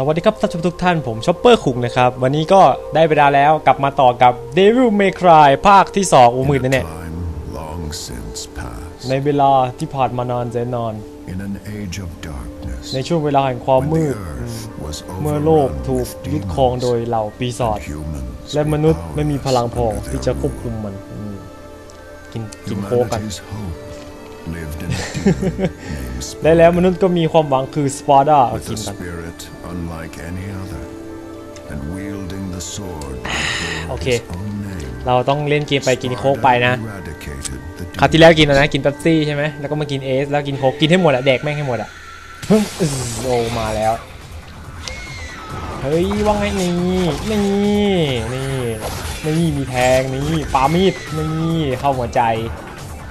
สวัสดีครับท่านผู้ชมทุกท่านผมชอปเปอร์คุงนะครับ วันนี้ก็ได้เวลาแล้วกลับมาต่อกับ Devil May Cry ภาคที่ 2อูมืดแน่ Time long since past. ๆในเวลาที่ผ่านมานานแสนนาน In an age of darkness. ในช่วงเวลาแห่งความ when มื the ด earth was เมื่อโลก overrun ถูก with ยึดครองโดย demons เหล่าปีศาจ and humans และมนุษย์ไม่มีพลังพอ powerless ที่จะ under ควบ their คุมมันอืมกิน rule. กินโค้กกัน Humanity's hope lived in a demon named และแล้วมนุษย์ก็มีความหวังคือสปาร์ดา with กิ a นกัน spirit unlike any other, and wielding the sword that bore Okay. his own name. เราต้องเล่นเกมไปกินโค้กไปนะ Sparda eradicated the คราวที่แล้วกินอะไรนะ กินเป๊ปซี่ใช่ไหม แล้วก็มากินเอส แล้วกินโค้ก กินให้หมดอะแดกแม่งให้หมดอะฮึ่มอื้อโอมาแล้ว เฮ้ย ว่าไงนี่ นี่ นี่ นี่ มีแทง นี่ ปามีด นี่ เข้าหัวใจ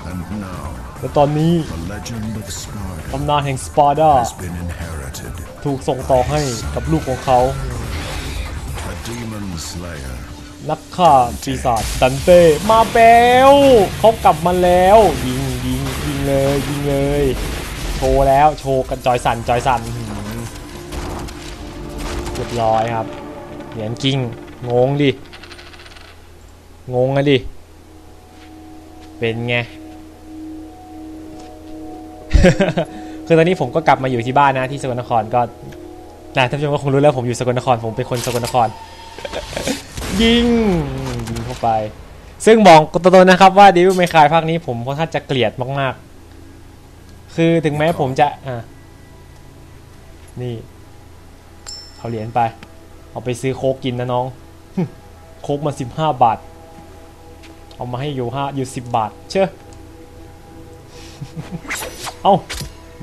and now แล้วตอนนี้ the legend of Sparda ตำนานแห่งสปาร์ดา has been inherited. ถูกส่งต่อให้กับลูกของเขา A demon slayer นักฆ่าปีศาจดันเต้มาแบลเขากลับมาแล้ว ยิงยิงยิงเลยยิงเลย โชว์แล้วโชว์กันจอยสันจอยสันหืมเรียบร้อยครับเหรียญกิ้งงงดิ งงอะดิ เป็นไง คือตอนนี้ผมก็กลับมาอยู่ที่บ้านนะที่สกลนครก็นะท่านผู้ชมก็คงรู้แล้วผมอยู่สกลนครผมเป็นคนสกลนคร ยิงยิงเข้าไป ซึ่งบอกตัวๆนะครับว่าดิวไม่คายภาคนี้ผมค่อนข้าจะเกลียดมากๆ คือถึงแม้ผมจะอะนี่เอาเหรียญไป เอาไปซื้อโคกกินนะน้อง โคกมาสิบห้าบาท เอามาให้อยู่ห้าอยู่สิบบาท เชื่อ เอ้า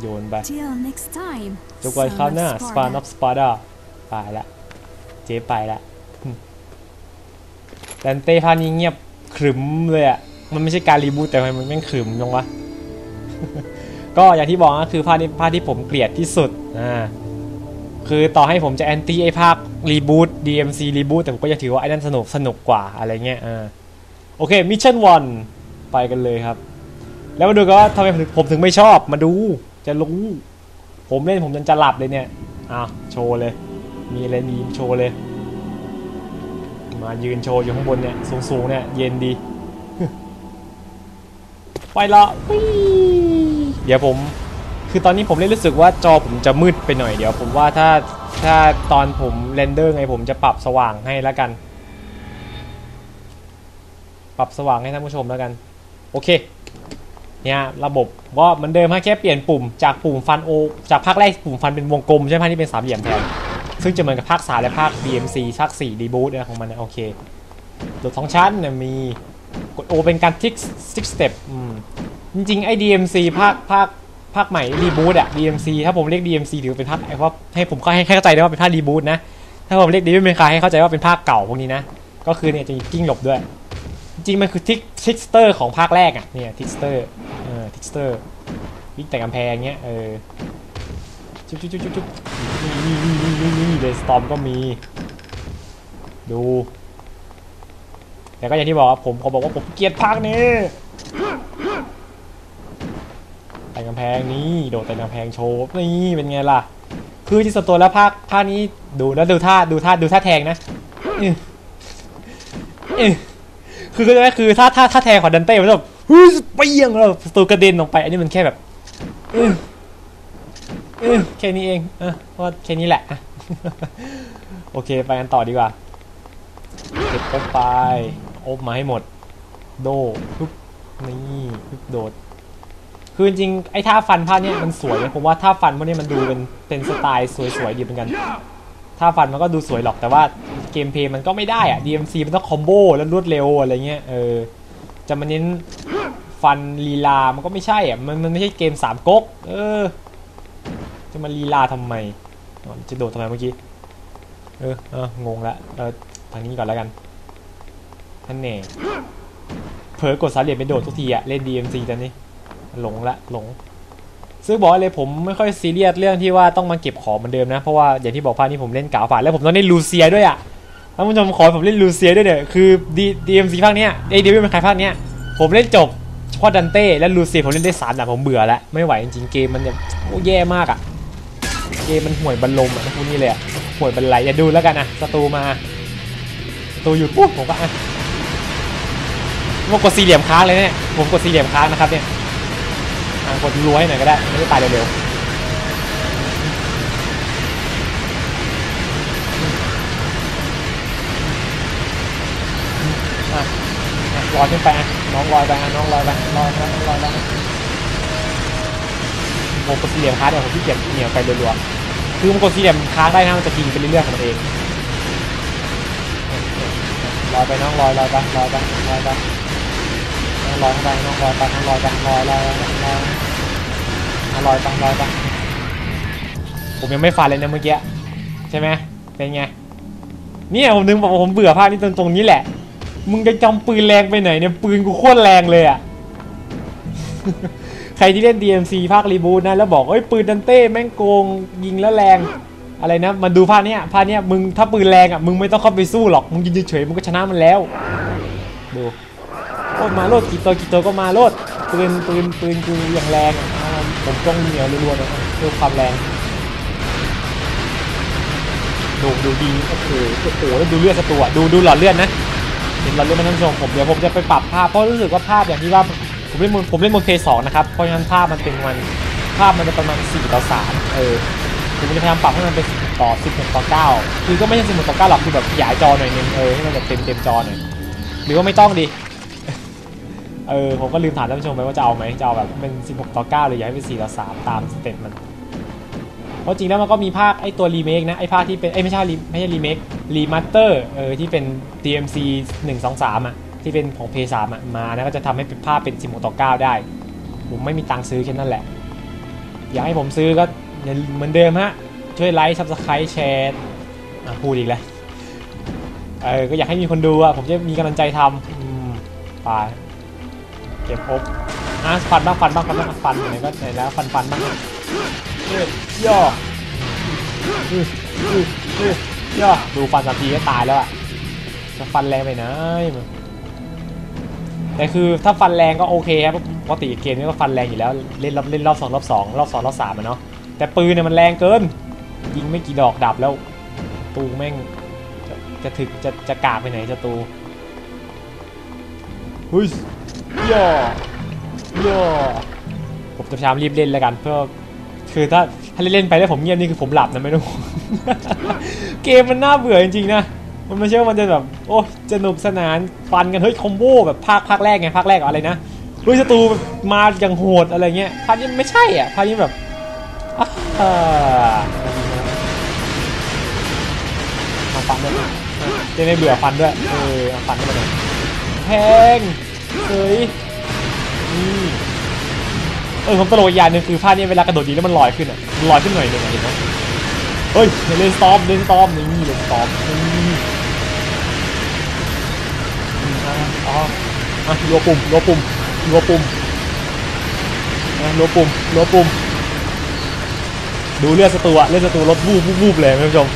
โยนไป Till next time. จบกันคราวหน้า son of สปา Sparta. นับสปาร์ดาไปละเจ๊ไปละหึแดนเต้ภาคนี้เงียบขรึมเลยอะมันไม่ใช่การรีบูตแต่ทำไมมันแม่งขรึมจังวะ ก็อย่างที่บอกก็คือภาคนี้ภาคที่ผมเกลียดที่สุดอ่าคือต่อให้ผมจะแอนตี้ไอ้ภาครีบูต DMC รีบูตแต่ผมก็จะถือว่าไอ้นั่นสนุกสนุกกว่าอะไรเงี้ยอ่าโอเคมิชชั่นวันไปกันเลยครับ แล้วมาดูกันว่าทำไมผมถึงไม่ชอบมาดู จะรู้ ผมเล่นผมจนจะหลับเลยเนี่ยอ้าวโชว์เลย มีอะไรมีโชว์เลย มายืนโชว์อยู่ข้างบนเนี่ยสูงๆเนี่ยเย็นดี ไปละเดี๋ยวผม คือตอนนี้ผมเล่นรู้สึกว่าจอผมจะมืดไปหน่อยเดี๋ยวผมว่าถ้าถ้าตอนผมเรนเดอร์ไงผมจะปรับสว่างให้แล้วกัน ปรับสว่างให้ท่านผู้ชมแล้วกัน โอเค เนี่ยระบบก็เหมือนเดิมฮะแค่เปลี่ยนปุ่มจากปุ่มฟันโอ จากภาคแรกปุ่มฟันเป็นวงกลมใช่ไหมที่เป็นสามเหลี่ยมแทนซึ่งจะเหมือนกับภาค3และภาค BMC ภาค4 Reboot นะของมันนะโอเคโดดสองชั้นนี่ยมีกดโอเป็นการทิกซิกสเต็ปจริงๆไอ้ DMC ภาคภาคภาคใหม่ Reboot อะ DMC ถ้าผมเรียก DMC ถือเป็นภาคไอ้เพราะให้ผมให้ให้เข้าใจได้ว่าเป็นภาค Reboot นะ ถ้าผมเรียก Devil May Cry ให้เข้าใจว่าเป็นภาคเก่าพวกนี้นะ ก็คือเนี่ยจะมีกิ้งหลบด้วย จริงมันคือทิกทิกสเตอร์ของภาคแรกอะเนี่ยทิกสเตอร์ สเตอร์วิ่งแต่กำแพงเงี้ยเออจุ๊บจุ๊บจุ๊บจุ๊บนี่นี่นี่นี่นี่เลยสตอมก็มี ดูแต่ก็อย่างที่บอกครับผมเขาบอกว่าผมเกลียดภาคนี้แต่กำแพงนี้โดดแต่กำแพงโชว์นี่เป็นไงล่ะ คือที่สตัวแล้วภาคภาคนี้ดูแล้วดูท่าดูท่าดูท่าแทงนะอื้อคือก็คือถ้าถ้าถ้าแทงของดันเต้มันแบบ เฮ้ยเปี้ยงแล้วประตูกระเด็นลงไป อันนี้มันแค่แบบแค่นี้เองเออว่าแค่นี้แหละอะโอเคไปกันต่อดีกว่าเก็บเข้าไปอบมาให้หมด โดปุ๊บนี่ปุ๊บโดด คือจริงไอ้ท่าฟันภาคเนี้ยมันสวยนะผมว่าท่าฟันพวกนี้มันดูเป็นเป็นสไตล์สวยๆดีเหมือนกันถ้าฟันมันก็ดูสวยหรอกแต่ว่าเกมเพลย์มันก็ไม่ได้อะ DMC มันต้องคอมโบแล้วรวดเร็วอะไรเงี้ยเออจะมาเน้น ฟันลีลา มันก็ไม่ใช่อะ มันมันไม่ใช่เกมสามก๊ก เออ จะมาลีลาทำไม จะโดดทำไมเมื่อกี้ เออ เออ งงละเออทางนี้ก่อนแล้วกันท่านเน่เผลอกดสาเหลี่ยมไปโดดทุกทีอะเล่น DMC ตอนนี้ หลงละหลง ซึ่งบอกเลยผมไม่ค่อยซีเรียสเรื่องที่ว่าต้องมาเก็บของเหมือนเดิมนะ เพราะว่าอย่างที่บอกภาคนี้ผมเล่นกาวฝ่ายแล้วผมต้องเล่นลูเซียด้วยอะท่านผู้ชมขอให้ผมเล่นลูเซียด้วยเนี่ยคือดีดีเอ็มซีภาคเนี้ยไอเดวิลเป็นใครภาคเนี้ยผมเล่นจบ เฉพาะดันเต้และลูเซียผมเล่นได้สามแต่ผมเบื่อแล้ว ไม่ไหวจริงๆเกมมันแบบโอ้แย่มากอะ เกมมันห่วยบรรลมอะพวกนี้เลยอะห่วยบรรลัยอย่าดูแล้วกันนะศัตรูมาศัตรูหยุดปุ๊บผมก็อะผมกดสี่เหลี่ยมค้างเลยเนี่ยผมกดสี่เหลี่ยมค้างนะครับเนี่ยกดรัวให้หน่อยก็ได้ไม่ได้ตายเร็วๆ ลอยขึ้นไปน้องลอยไปน้องลอยไปลอยไปลอยไปผมกดสี่เหลี่ยมค้างเนี่ยผมขี้เกียจเหนี่ยวไปรัวๆคือมันกดสี่เหลี่ยมค้างได้นะมันจะยิงไปเรื่อยๆของมันเองลอยไปน้องลอยลอยไปลอยไปลอยไปน้องลอยไปน้องลอยไปน้องลอยไปลอยลอยลอยลอยลอยลอยไปลอยไปผมยังไม่ฟันเลยนะเมื่อกี้ใช่ไหมเป็นไงเนี่ยผมนึงบอกว่าผมเบื่อภาคนี้ตรงตรงนี้แหละ มึงจะจำปืนแรงไปไหนเนี่ย ปืนกูโคตรแรงเลยอะ ใครที่เล่น DMC ภาครีบูทนะ แล้วบอกเอ้ยปืนดันเต้แม่งโกงยิงแล้วแรง อะไรนะมาดูภาคเนี้ยภาคเนี้ยมึงถ้าปืนแรงอะ มึงไม่ต้องเข้าไปสู้หรอก มึงยืนเฉยมึงก็ชนะมันแล้ว ดูโคตรมาโลดกี่ตัวกี่ตัวก็มาโลดปืนปืนปืนกูอย่างแรงผมต้องเหนียวรัวๆเลยเพื่อความแรงดูดูดีโอ้โหโอ้โหแล้วดูเลือดสตัวดูดูหลอดเลือดนะ เห็นหลอดเลื่อดไหมันท่านผู้ชมผมเดี๋ยวผมจะไปปรับภาพเพราะรู้สึกว่าภาพอย่างที่ว่าผมเล่นบนผมเล่นบนเพย์สองนะครับเพราะฉะนั้นภาพมันเป็นมันภาพมันจะประมาณ4ต่อ3เออผมจะพยายามปรับให้มันเป็น10ต่อ16ต่อ9คือก็ไม่ใช่16ต่อ9หรอกคือแบบขยายจอหน่อยนึงเออให้มันแบบเต็มเต็มจอหน่อยหรือว่าไม่ต้องดีเออผมก็ลืมถามท่านผู้ชมไปว่าจะเอาไหมจะเอาแบบเป็น 16 ต่อ 9 หรืออยากให้เป็น 4 ต่อ 3 ตามสเต็ปมัน เพราะจริงแล้วมันก็มีภาคไอ้ตัวรีเมคนะไอ้ภาคที่เป็นไอ้ไม่ใช่รีไม่ใช่รีเมครีมาสเตอร์เออที่เป็น DMC 1 2 3 อะ ที่เป็นของ p 3อะมานะก็จะทำให้เป็นภาพเป็น16ต่อ9ได้ ผมไม่มีตังค์ซื้อแค่นั้นแหละ อยากให้ผมซื้อก็เหมือนเดิมฮะ ช่วยไลค์ซับสไครต์แชร์อะพูดอีกแล้วเออก็อยากให้มีคนดูอะ ผมจะมีกำลังใจทำอืมไปเก็บครบอะฟันบ้างฟันบ้างฟันบ้างฟันไหนก็ไหนแล้วฟันฟันบ้าง ย่อย่อดูฟันสามทีก็ตายแล้วอะจะฟันแรงไปไหนมึงแต่คือถ้าฟันแรงก็โอเคครับปกติเกมนี้ก็ฟันแรงอยู่แล้วเล่นรอบเล่นรอบสองรอบสองรอบสองรอบสามอะเนาะแต่ปืนเนี่ยมันแรงเกิน ยิงไม่กี่ดอกดับแล้ว ตูแม่งจะจะถึกจะจะกาไปไหนจะตูเฮ้ยย่อย่อผมจะพยายามรีบเล่นแล้วกันเพื่อ คือถ้าถ้าเล่นไปแล้วผมเงียบนี่คือผมหลับนะไม่ต้องเกมมันน่าเบื่อจริงๆนะมันไม่ใช่ว่ามันจะแบบโอ้สนุกสนานฟันกันเฮ้ยคอมโบแบบภาคภาคแรกไงภาคแรกอะไรนะเฮ้ยศัตรูมาอย่างโหดอะไรเงี้ยภาคนี้ไม่ใช่อะภาคนี้แบบอ่ามาฟันด้วยจะไม่เบื่อฟันด้วยเออเอาฟันด้วยหน่อยแพงเฮ้ยนี่ เออผมตลกอีกอย่างหนึงคือภาพนี้เวลากระโดดยิงแล้วมันลอยขึ้นอะลอยขึ้นหน่อยหนึงเห็นไหมเฮ้ยเล่นสตอมเล่นสตอมนี่เล่นสตอมนี่อ๋ออะรัวปุ่มรัวปุ่มรัวปุ่มอะรัวปุ่มรัวปุ่ม ดูเลือดศัตรูอะเลือดศัตรูลดวูบวูบวูบเลยท่านผู้ชม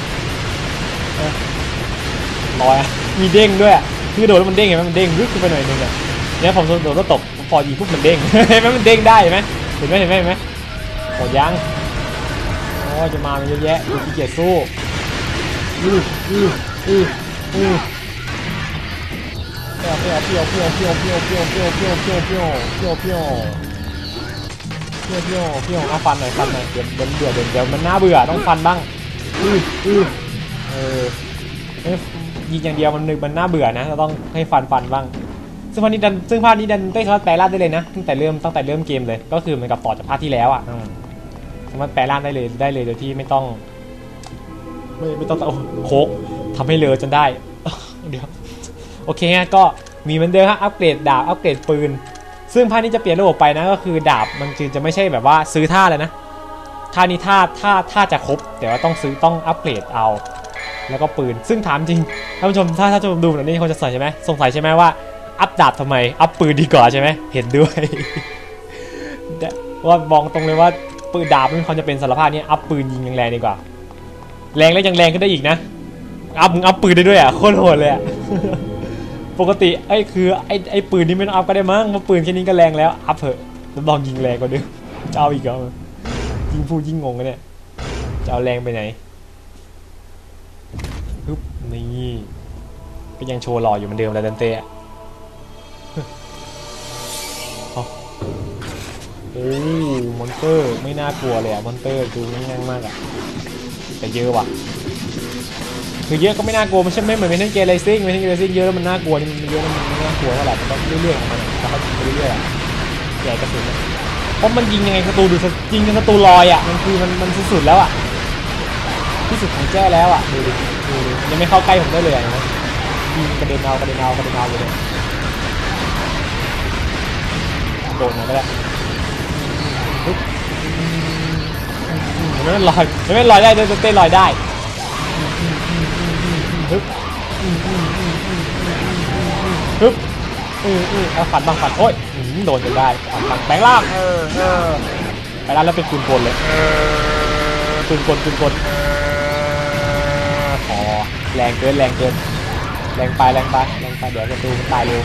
ลอยอะมีเด้งด้วยคือโดดแล้วมันเด้งเห็นไหมมันเด้งรึกขึ้นไปหน่อยนึงอะ เนี่ยผมโดนรถตบพอยิงปุ๊บมันเด้งเห็นไหมมันเด้งได้เห็นไหมเห็นไหมเห็นไหมเห็นไหมหมดยังโอ้จะมามันเยอะแยะดูขี้เกียจสู้อืออืออืออือเพี้ยวเพี้ยวเพี้ยวเพี้ยวเพี้ยวเพี้ยวเพี้ยวเพี้ยวเพี้ยวเพี้ยวเพี้ยวเพี้ยวเพี้ยวเพี้ยวเพี้ยวเพี้ยวเอาฟันหน่อยฟันหน่อยเดี๋ยวเดี๋ยวเบื่อเดี๋ยวเดี๋ยวมันน่าเบื่อต้องฟันบ้างอืออือเออยิงอย่างเดียวมันนึกมันน่าเบื่อนะเราต้องให้ฟันฟันบ้าง ซึ่งภาคนี้ดันซึ่งภาคนี้ดันได้สามารถแปลร่างได้เลยนะตั้งแต่เริ่มตั้งแต่เริ่มเกมเลย ก็คือเหมือนกับต่อจากภาคที่แล้วอะอืมสามารถแปลร่างได้เลยได้เลยโดยที่ไม่ต้อง ไม่ไม่ต้องโอ้โคกทำให้เลอจนได้ เดี๋ยวโอเคฮะก็มีเหมือนเดิมฮะอัปเกรดดาบอัปเกรดปืน ซึ่งภาคนี้จะเปลี่ยนระบบไปนะก็คือดาบมันจึงจะไม่ใช่แบบว่าซื้อท่าเลยนะท่านี้ท่าท่าท่าจะครบ แต่ว่าต้องซื้อต้องอัปเกรดเอา แล้วก็ปืน ซึ่งถามจริงท่านผู้ชมถ้าถ้าจะดูแบบนี้คนจะใส่ใช่ไหมสงสัยใช่ไหมว่า อัพดาบทำไม อัพปืนดีกว่าใช่ไหมเห็นด้วย ว่ามองตรงเลยว่าปืนดาบมันควรจะเป็นสารภาพนี้อัพปืนยิงแรงๆดีกว่า แรงแล้วยังแรงขึ้นได้อีกนะ อัพมึงอัพปืนได้ด้วยอะโคตรโหดเลยอะปกติไอ้คือไอ้ไอ้ปืนนี่ไม่ต้องอัพก็ได้มั้งเพราะปืนแค่นี้ก็แรงแล้ว อัพเถอะรับรองยิงแรงกว่าเดิมจะเอาอีกเหรอยิงพูดยิงงงกันเนี่ยจะเอาแรงไปไหนฮึบนี่ก็ยังโชว์หล่ออยู่เหมือนเดิมแล้วดันเต้อะ โอ้มอนเตอร์ไม่น่ากลัวเลยอะมอนเตอร์ดูง่ายมากอะแต่เยอะว่ะ คือเยอะก็ไม่น่ากลัวมันใช่ไหมเหมือนเมทัลเกมไรซิ่งเมทัลเกมไรซิ่งเยอะแล้วมันน่ากลัวนี่มันเยอะแล้วมันไม่น่ากลัวเท่าไหร่มันก็เรื่อยๆของมันแล้วก็ยิงเรื่อยๆอะแย่กระสุนเพราะมันยิงยังไงศัตรูดูศัยิงจนศัตรูลอยอะมันคือมันมันสุดๆแล้วอะที่สุดของแจ้แล้วอะดูดิดูดิยังไม่เข้าใกล้ผมได้เลยอะเห็นะยิงกระเด็นเอากระเด็นเอากระเด็นเอาเลย โดนหน่อยก็ได้ไม่เป็นลอยไม่เป็นลอยได้เต้นเต้นลอยได้ฮึบฮึบอืออือเอาฝันบางฝันโอ้ยโดนจนได้ฝันบางแบงล่างเออเออไปแล้วแล้วเป็นปืนกลเลยปืนกลปืนกลพอแรงเกินแรงเกินแรงไปแรงไปแรงไปเดี๋ยวศัตรูมันตายเร็ว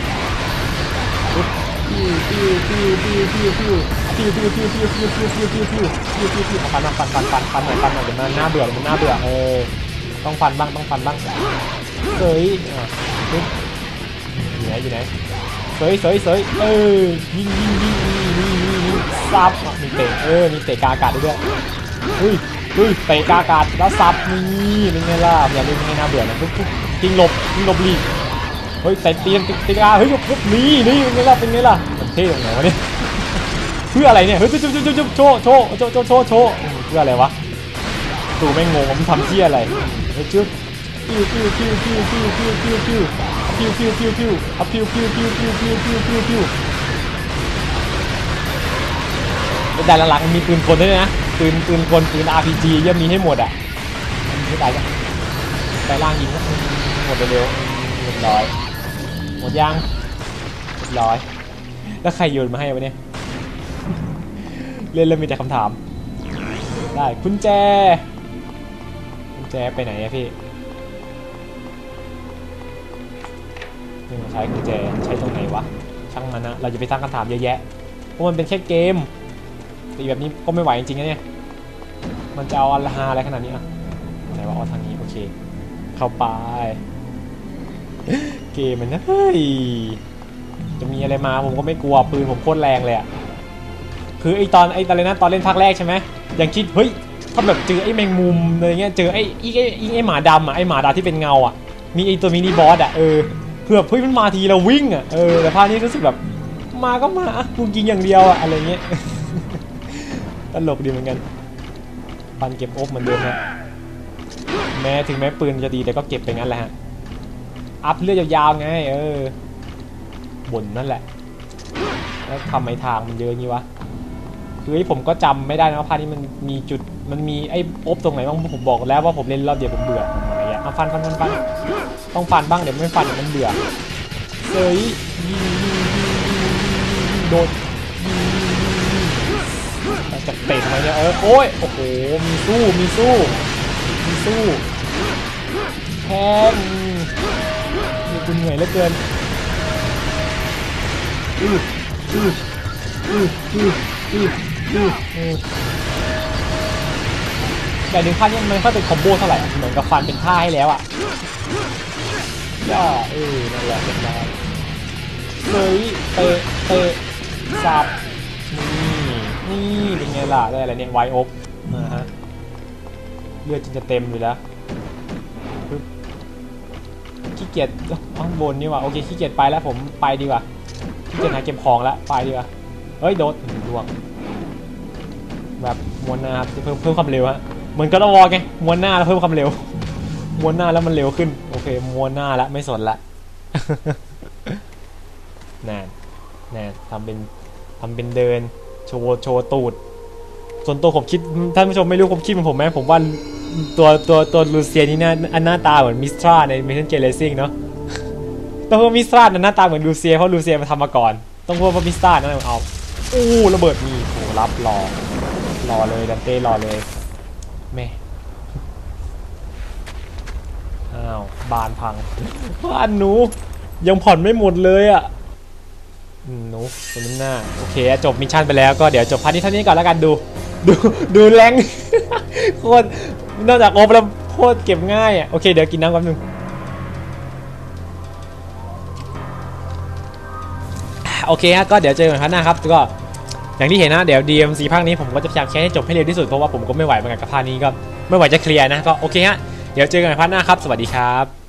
ปิ้วปิ้วปิ้วปิ้วปิ้วปิ้วปิ้วปิ้วปิ้วปิ้วปิ้วปิ้วปิ้วปิ้วปิ้วปิ้วปิ้วปิ้วฟันฟันฟันฟันฟันหน่อยฟันหน่อยเดี๋ยวมันน่าเบื่อมันน่าเบื่อเออต้องฟันบ้างต้องฟันบ้างเสยอยู่ไหนอยู่ไหนเสยเสยเสยเออยิงยิงยิงยิงยิงยิงซับมีเตะเออมีเตะกาอากาศด้วยด้วยเฮ้ยเฮ้ยเตะกาอากาศแล้วซับนี่เป็นไงล่ะอย่าล่นให้น่าเบื่อนะปุ๊บปุ๊บยิงหลบยิงหลบหลีก เฮ้ยเตะเตียงติติกาเฮ้ยปุ๊บนี่นี่เป็นไงล่ะเป็นไงล่ะมันเท่ตรงไหนวะเนี่ยเพื่ออะไรเนี่ยเฮ้ยจุ๊บจุ๊บจุ๊บจุ๊บโชว์โชว์โชว์โชว์โชว์โชว์เพื่ออะไรวะตูไม่งงว่ามันทำเที่ยอะไรเฮ้ยจุ๊บปิ้วปิ้วปิ้วปิ้วปิ้วปิ้วปิ้วปิ้วปิ้วปิ้วปิ้วปิ้วเอาปิ้วปิ้วปิ้วปิ้วปิ้วปิ้วปิ้วปิ้วเป็นด่านหลักๆมันมีปืนกลด้วยนะปืนปืนกลปืน RPG เยี่ยมมีให้หมดอะไม่ตายจ้ะไปล่างยิงหมดเร็วๆเรียบร้อย หมดยังร้อย แล้วใครโยนมาให้วะเนี่ย เล่นแล้วมีแต่คำถาม ได้กุญแจกุญแจไปไหนอะพี่นี่มันใช้กุญแจใช้ตรงไหนวะ ช่างมันนะ เราจะไปสร้างคำถามเยอะแยะ เพราะมันเป็นแค่เกมตีแบบนี้ก็ไม่ไหวจริงๆนะเนี่ย มันจะเอาอะไรฮาอะไรขนาดนี้อะไหนว่าเอาทางนี้โอเค เข้าไป เกมมันนะเฮ้ยจะมีอะไรมาผมก็ไม่กลัวปืนผมโคตรแรงเลยอะคือไอตอนไอตอนเล่นะตอนเล่นภาคแรกใช่ไหมยังคิดเฮ้ยถ้าแบบเจอไอแมงมุมอะไรเงี้ยเจอไอไอไอไอ้หมาดำอะไอหมาดำที่เป็นเงาอะมีไอตัวมินิบอสอะเออเพื่อเฮ้ยมันมาทีเราวิ่งอะเออแต่ภาคนี้รู้สึกแบบมาก็มากูยิงอย่างเดียวอะอะไรเงี้ยตลกดีเหมือนกันปันเก็บโอ๊บเหมือนเดิมฮะแม้ถึงแม้ปืนจะดีแต่ก็เก็บไปงั้นแหละฮะ อัพเลือดยาวๆไงเออบ่นนั่นแหละแล้วทำไมทางมันเยอะงี้วะคือผมก็จำไม่ได้นะว่าภาคนี้มันมีจุดมันมีไอ้อบตรงไหนบ้างผมบอกแล้วว่าผมเล่นรอบเดียวผมเบื่ออะไรอย่างเงี้ยเอาฟันฟันฟันฟันต้องฟันบ้างเดี๋ยวไม่ฟันเดี๋ยวมันเบื่อเฮ้ยยิงยิงโดนยิงยิงยิงยิงจะเตะทำไมเนี่ยเออโอ้ยโอ้โหมีสู้มีสู้มีสู้แทง เหนื่อยเหลือเกินอืออืออืออืออืออืออือแต่หนึ่งขั้นนี้มันค่อยเป็นคอมโบเท่าไหร่เหมือนกับฟันเป็นท่าให้แล้วอะย่อเออนั่นแหละเรียบร้อยเลยเตะเตะสับนี่นี่เป็นไงล่ะได้อะไรเนี่ยไวโอ๊บนะฮะเลือดจนจะเต็มอยู่แล้ว ขี้เกียจข้างบนนี่ว่ะโอเคขี้เกียจไปแล้วผมไปดีกว่าขี้เกียจหาเก็บของแล้วไปดีกว่าเฮ้ยโดดลวงแบบม้วนหน้าเพิ่มเพิ่มความเร็วฮะเหมือนก็ต้องวอไงม้วนหน้าแล้วเพิ่มความเร็วม้วนหน้าแล้วมันเร็วขึ้นโอเคม้วนหน้าแล้วไม่สนละแน่นแน่นทำเป็นทำเป็นเดินโชว์โชว์ตูดส่วนตัวผมคิดท่านผู้ชมไม่รู้ผมคิดเหมือนผมไหมผมว่า ตัวตัวตัวลูเซียนี่หน้าอันหน้าตาเหมือนมิสตราในเมทัลเกเลซิ่งเนาะต้องพูดว่ามิสตราหน้าตาเหมือนลูเซียเพราะลูเซียมาทำมาก่อน ต้องพูดว่ามิสตรานั่นเอาอู้ระเบิดมีโอ้รับรอรอเลยดันเต้รอเลยแม่อ้าวบานพังบ้านหนู ยังผ่อนไม่หมดเลยอะหนูคนน้หน้าโอเคจบมิชชั่นไปแล้วก็เดี๋ยวจบพาร์ทนี้เท่านี้ก่อนแล้วกันดู ดูดูแรงโคตร นอกจากโอบแล้วโคตรเก็บง่ายอะโอเคเดี๋ยวกินน้ำก่อนหนึ่งโอเคฮะก็เดี๋ยวเจอกันครั้งหน้าครับก็อย่างที่เห็นนะเดี๋ยว DMC ภาคนี้ผมก็จะพยายามแคสให้จบให้เร็วที่สุดเพราะว่าผมก็ไม่ไหวเหมือนกันกับภาคนี้ก็ไม่ไหวจะเคลียร์นะก็โอเคฮะเดี๋ยวเจอกันครั้งหน้าครับ สวัสดีครับ